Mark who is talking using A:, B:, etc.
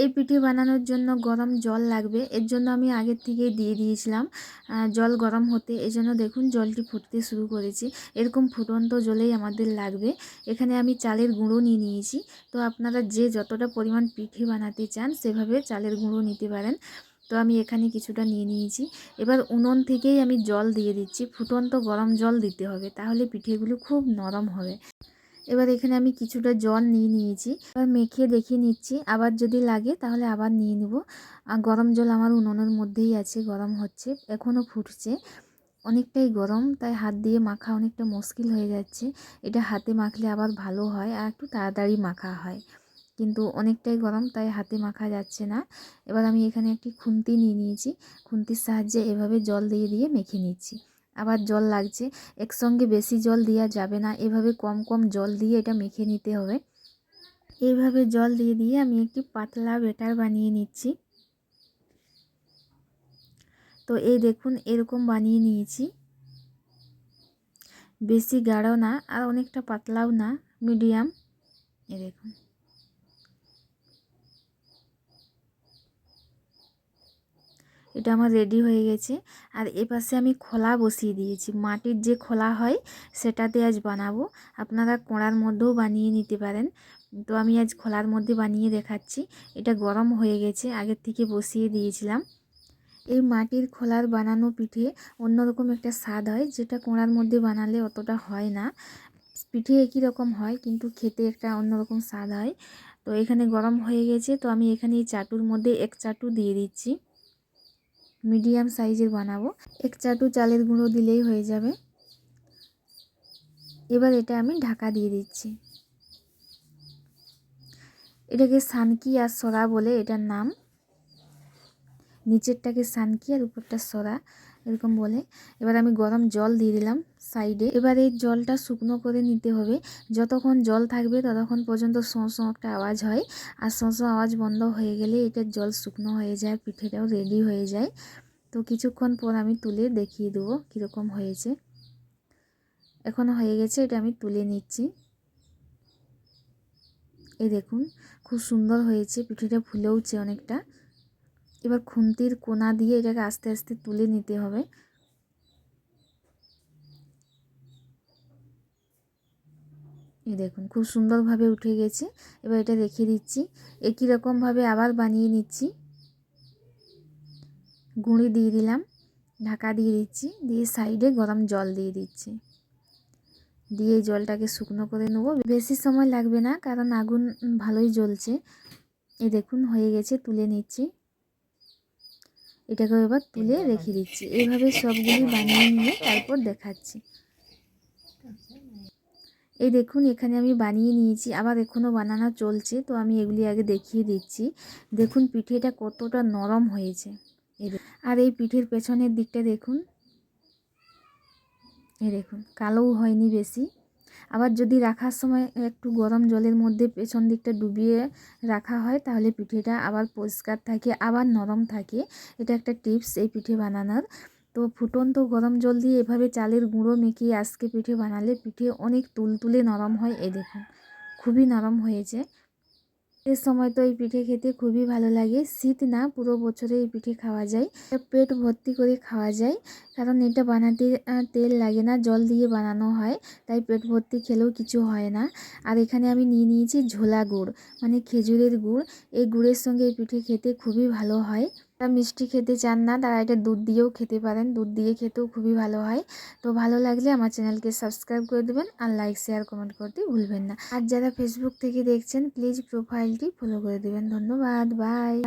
A: এই পিঠে বানানোর জন্য গরম জল লাগবে। এর জন্য আমি আগের থেকেই দিয়ে দিয়েছিলাম জল গরম হতে। এই জন্য দেখুন জলটি ফুটতে শুরু করেছি। এরকম ফুটন্ত জলেই আমাদের লাগবে। এখানে আমি চালের গুঁড়ো নিয়ে নিয়েছি। তো আপনারা যে যতটা পরিমাণ পিঠে বানাতে চান, সেভাবে চালের গুঁড়ো নিতে পারেন। তো আমি এখানে কিছুটা নিয়ে নিয়েছি। এবার উনুন থেকেই আমি জল দিয়ে দিচ্ছি। ফুটন্ত গরম জল দিতে হবে, তাহলে পিঠেগুলো খুব নরম হবে। এবার এখানে আমি কিছুটা জল নিয়ে নিয়েছি। এবার মেখে দেখিয়ে নিচ্ছি। আবার যদি লাগে তাহলে আবার নিয়ে নেব। আর গরম জল আমার উনুনের মধ্যেই আছে, গরম হচ্ছে এখনও ফুটছে। অনেকটাই গরম, তাই হাত দিয়ে মাখা অনেকটা মুশকিল হয়ে যাচ্ছে। এটা হাতে মাখলে আবার ভালো হয় আর একটু তাড়াতাড়ি মাখা হয়। কিন্তু অনেকটাই গরম, তাই হাতে মাখা যাচ্ছে না। এবার আমি এখানে একটি খুন্তি নিয়ে নিয়েছি। খুন্তির সাহায্যে এভাবে জল দিয়ে দিয়ে মেখে নিচ্ছি। আবার জল লাগছে। একসঙ্গে বেশি জল দেওয়া যাবে না। এভাবে কম কম জল দিয়ে এটা মেখে নিতে হবে। এইভাবে জল দিয়ে দিয়ে আমি একটি পাতলা বেটার বানিয়ে নিচ্ছি। তো এই দেখুন, এরকম বানিয়ে নিয়েছি। বেশি গাঢ় না আর অনেকটা পাতলাও না, মিডিয়াম। এ দেখুন। এটা আমার রেডি হয়ে গেছে। আর এপাশে আমি খোলা বসিয়ে দিয়েছি। মাটির যে খোলা হয়, সেটাতে আজ বানাবো। আপনারা কোড়ার মধ্যেও বানিয়ে নিতে পারেন। তো আমি আজ খোলার মধ্যে বানিয়ে দেখাচ্ছি। এটা গরম হয়ে গেছে, আগের থেকে বসিয়ে দিয়েছিলাম। এই মাটির খোলার বানানো পিঠে অন্যরকম একটা স্বাদ হয়, যেটা কোড়ার মধ্যে বানালে অতটা হয় না। পিঠে একই রকম হয়, কিন্তু খেতে একটা অন্যরকম স্বাদ হয়। তো এখানে গরম হয়ে গেছে, তো আমি এখানে এই চাটুর মধ্যে এক চাটু দিয়ে দিচ্ছি। মিডিয়াম সাইজের বানাবো। এক চাটু চালের গুঁড়ো দিলেই হয়ে যাবে। এবার এটা আমি ঢাকা দিয়ে দিচ্ছি। এটাকে সানকি আর সরা বলে এটার নাম। নিচেরটাকে সানকি আর উপরটা সরা, এরকম বলে। এবার আমি গরম জল দিয়ে দিলাম। সাইডে। এবার এই জলটা শুকনো করে নিতে হবে। যতক্ষণ জল থাকবে ততক্ষণ পর্যন্ত শোঁ শোঁ একটা আওয়াজ হয়। আর শোঁ শোঁ আওয়াজ বন্ধ হয়ে গেলে এটার জল শুকনো হয়ে যায়, পিঠেটাও রেডি হয়ে যায়। তো কিছুক্ষণ পর আমি তুলে দেখিয়ে দেবো কীরকম হয়েছে। এখনও হয়ে গেছে, এটা আমি তুলে নিচ্ছি। এ দেখুন, খুব সুন্দর হয়েছে, পিঠেটা ফুলেওছে অনেকটা। এবার খুন্তির কোনা দিয়ে এটাকে আস্তে আস্তে তুলে নিতে হবে। এই দেখুন, খুব সুন্দরভাবে উঠে গেছে। এবার এটা রেখে দিচ্ছি। একই রকমভাবে আবার বানিয়ে নিচ্ছি। গুঁড়ি দিয়ে দিলাম, ঢাকা দিয়ে দিচ্ছি, দিয়ে সাইডে গরম জল দিয়ে দিচ্ছি। দিয়ে জলটাকে শুকনো করে নেব। বেশি সময় লাগবে না, কারণ আগুন ভালোই জ্বলছে। এ দেখুন, হয়ে গেছে, তুলে নিচ্ছি। এটাকে এবার তুলে রেখে দিচ্ছি। এইভাবে সবগুলি বানিয়ে নিয়ে তারপর দেখাচ্ছি। এই দেখুন, এখানে আমি বানিয়ে নিয়েছি। আবার এখনও বানানো চলছে, তো আমি এগুলি আগে দেখিয়ে দিচ্ছি। দেখুন পিঠেটা কতটা নরম হয়েছে। আর এই পিঠের পেছনের দিকটা দেখুন। এ দেখুন, কালোও হয়নি বেশি। আবার যদি রাখার সময় একটু গরম জলের মধ্যে পেছন দিকটা ডুবিয়ে রাখা হয়, তাহলে পিঠেটা আবার পরিষ্কার থাকে, আবার নরম থাকে। এটা একটা টিপস এই পিঠে বানানোর। তো ফুটন্ত গরম জল দিয়ে এভাবে চালের গুঁড়ো মেখে আজকে পিঠে বানালে পিঠে অনেক তুলতুলে নরম হয়, এ দেখুন। খুবই নরম হয়েছে। শীতের সময় তো এই পিঠে খেতে খুবই ভালো লাগে। শীত না, পুরো বছরে এই পিঠে খাওয়া যায়। পেট ভর্তি করে খাওয়া যায়। কারণ এটা বানাতে তেল লাগে না, জল দিয়ে বানানো হয়, তাই পেট ভর্তি খেলেও কিছু হয় না। আর এখানে আমি নিয়ে নিয়েছি ঝোলা গুড় মানে খেজুরের গুড়। এই গুড়ের সঙ্গে এই পিঠে খেতে খুবই ভালো হয়। যারা মিষ্টি খেতে চান না, তারা এটা দুধ দিয়েও খেতে পারেন, দুধ দিয়ে খেতেও খুবই ভালো হয়। তো ভালো লাগলে আমার চ্যানেলকে সাবস্ক্রাইব করে দেবেন আর লাইক, শেয়ার, কমেন্ট করতে ভুলবেন না। আর যারা ফেসবুক থেকে দেখছেন প্লিজ প্রোফাইলটি ফলো করে দেবেন। ধন্যবাদ বাই